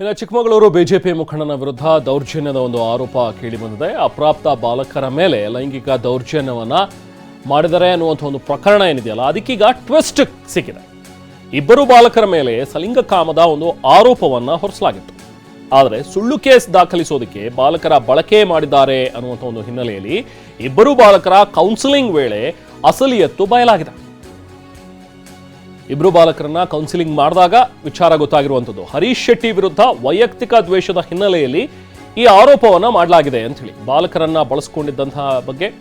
ಇನ್ನು ಚಿಕ್ಕಮಗಳೂರು ಬಿಜೆಪಿ ಮುಖಂಡನ ವಿರುದ್ಧ ದೌರ್ಜನ್ಯದ ಒಂದು ಆರೋಪ ಕೇಳಿಬಂದಿದೆ ಅಪ್ರಾಪ್ತ ಬಾಲಕರ ಮೇಲೆ ಲೈಂಗಿಕ ದೌರ್ಜನ್ಯವನ್ನು ಮಾಡಿದರೆ ಅನ್ನುವಂಥ ಒಂದು ಪ್ರಕರಣ ಏನಿದೆಯಲ್ಲ, ಅದಕ್ಕೀಗ ಟ್ವಿಸ್ಟ್ ಸಿಕ್ಕಿದೆ. ಇಬ್ಬರು ಬಾಲಕರ ಮೇಲೆ ಸಲಿಂಗ ಕಾಮದ ಒಂದು ಆರೋಪವನ್ನು ಹೊರಿಸಲಾಗಿತ್ತು. ಆದರೆ ಸುಳ್ಳು ಕೇಸ್ ದಾಖಲಿಸೋದಕ್ಕೆ ಬಾಲಕರ ಬಳಕೆ ಮಾಡಿದ್ದಾರೆ ಅನ್ನುವಂಥ ಒಂದು ಹಿನ್ನೆಲೆಯಲ್ಲಿ ಇಬ್ಬರು ಬಾಲಕರ ಕೌನ್ಸಿಲಿಂಗ್ ವೇಳೆ ಅಸಲಿಯತ್ತು ಬಯಲಾಗಿದೆ. ಇಬ್ರು ಬಾಲಕರನ್ನ ಕೌನ್ಸಿಲಿಂಗ್ ಮಾಡಿದಾಗ ವಿಚಾರ ಗೊತ್ತಾಗಿರುವಂಥದ್ದು. ಹರೀಶ್ ಶೆಟ್ಟಿ ವಿರುದ್ಧ ವೈಯಕ್ತಿಕ ದ್ವೇಷದ ಹಿನ್ನೆಲೆಯಲ್ಲಿ ಈ ಆರೋಪವನ್ನ ಮಾಡಲಾಗಿದೆ ಅಂತ ಹೇಳಿ. ಬಾಲಕರನ್ನ ಬಳಸ್ಕೊಂಡಿದ್ದಂತಹ ಬಗ್ಗೆ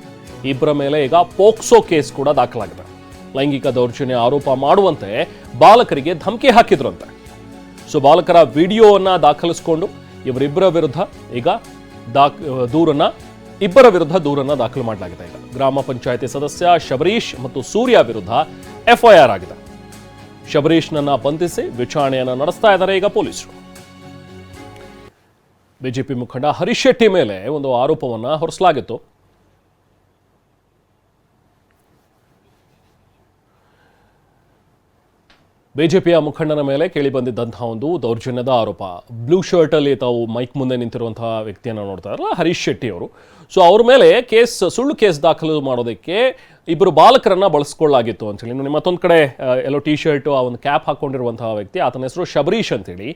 ಇಬ್ಬರ ಮೇಲೆ ಈಗ ಪೋಕ್ಸೋ ಕೇಸ್ ಕೂಡ ದಾಖಲಾಗಿದೆ. ಲೈಂಗಿಕ ದೌರ್ಜನ್ಯ ಆರೋಪ ಮಾಡುವಂತೆ ಬಾಲಕರಿಗೆ ಧಮಕಿ ಹಾಕಿದ್ರಂತೆ. ಸೊ, ಬಾಲಕರ ವಿಡಿಯೋವನ್ನ ದಾಖಲಿಸಿಕೊಂಡು ಇವರಿಬ್ಬರ ವಿರುದ್ಧ ಈಗ ದಾಖ, ದೂರನ್ನ, ಇಬ್ಬರ ವಿರುದ್ಧ ದೂರನ್ನ ದಾಖಲು ಮಾಡಲಾಗಿದೆ. ಈಗ ಗ್ರಾಮ ಪಂಚಾಯತಿ ಸದಸ್ಯ ಶಬರೀಶ್ ಮತ್ತು ಸೂರ್ಯ ವಿರುದ್ಧ ಎಫ್ಐಆರ್ ಆಗಿದೆ. ಶಬರೀಶ್ನನ್ನ ಬಂಧಿಸಿ ವಿಚಾರಣೆಯನ್ನು ನಡೆಸ್ತಾ ಇದ್ದಾರೆ ಈಗ ಪೊಲೀಸರು. ಬಿಜೆಪಿ ಮುಖಂಡ ಹರೀಶ್ ಶೆಟ್ಟಿ ಮೇಲೆ ಒಂದು ಆರೋಪವನ್ನು ಹೊರಿಸಲಾಗಿತ್ತು. ಬಿಜೆಪಿಯ ಮುಖಂಡನ ಮೇಲೆ ಕೇಳಿಬಂದಿದ್ದಂತಹ ಒಂದು ದೌರ್ಜನ್ಯದ ಆರೋಪ. ಬ್ಲೂ ಶರ್ಟಲ್ಲಿ ತಾವು ಮೈಕ್ ಮುಂದೆ ನಿಂತಿರುವಂತಹ ವ್ಯಕ್ತಿಯನ್ನು ನೋಡ್ತಾ ಇರಲ್ಲ, ಹರೀಶ್ ಶೆಟ್ಟಿ ಅವರು. ಸೊ ಅವ್ರ ಮೇಲೆ ಕೇಸ್, ಸುಳ್ಳು ಕೇಸ್ ದಾಖಲು ಮಾಡೋದಕ್ಕೆ ಇಬ್ಬರು ಬಾಲಕರನ್ನು ಬಳಸ್ಕೊಳ್ಳಾಗಿತ್ತು ಅಂತೇಳಿ ಮತ್ತೊಂದು ಕಡೆ ಎಲ್ಲೋ ಟಿ ಶರ್ಟ್ ಆ ಒಂದು ಕ್ಯಾಪ್ ಹಾಕೊಂಡಿರುವಂತಹ ವ್ಯಕ್ತಿ, ಆತನ ಹೆಸರು ಶಬರೀಶ್ ಅಂತೇಳಿ.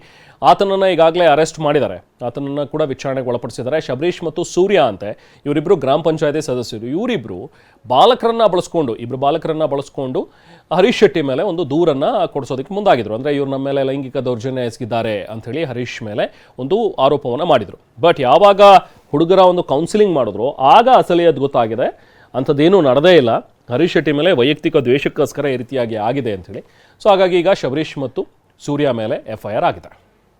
ಆತನನ್ನ ಈಗಾಗಲೇ ಅರೆಸ್ಟ್ ಮಾಡಿದ್ದಾರೆ. ಆತನನ್ನ ಕೂಡ ವಿಚಾರಣೆಗೆ ಒಳಪಡಿಸಿದ್ದಾರೆ. ಶಬರೀಶ್ ಮತ್ತು ಸೂರ್ಯ ಅಂತೆ ಇವರಿಬ್ಬರು ಗ್ರಾಮ ಪಂಚಾಯತಿ ಸದಸ್ಯರು. ಇವರಿಬ್ಬರು ಬಾಲಕರನ್ನು ಬಳಸ್ಕೊಂಡು ಇಬ್ಬರು ಬಾಲಕರನ್ನು ಬಳಸ್ಕೊಂಡು ಹರೀಶ್ ಶೆಟ್ಟಿ ಮೇಲೆ ಒಂದು ದೂರನ್ನ ಕೊಡಿಸೋದಕ್ಕೆ ಮುಂದಾಗಿದ್ರು. ಅಂದ್ರೆ ಇವ್ರು ನಮ್ಮ ಮೇಲೆ ಲೈಂಗಿಕ ದೌರ್ಜನ್ಯ ಎಸಗಿದ್ದಾರೆ ಅಂಥೇಳಿ ಹರೀಶ್ ಮೇಲೆ ಒಂದು ಆರೋಪವನ್ನು ಮಾಡಿದ್ರು. ಬಟ್ ಯಾವಾಗ ಹುಡುಗರ ಒಂದು ಕೌನ್ಸಿಲಿಂಗ್ ಮಾಡಿದ್ರು, ಆಗ ಅಸಲಿಯದ್ ಗೊತ್ತಾಗಿದೆ. ಅಂಥದ್ದೇನೂ ನಡೆದೇ ಇಲ್ಲ. ಹರೀಶ್ ಶೆಟ್ಟಿ ಮೇಲೆ ವೈಯಕ್ತಿಕ ದ್ವೇಷಕ್ಕೋಸ್ಕರ ಈ ರೀತಿಯಾಗಿ ಆಗಿದೆ ಅಂಥೇಳಿ ಸೊ ಹಾಗಾಗಿ ಈಗ ಶಬರೀಶ್ ಮತ್ತು ಸೂರ್ಯ ಮೇಲೆ ಎಫ್ ಐ ಆರ್ ಆಗಿದೆ.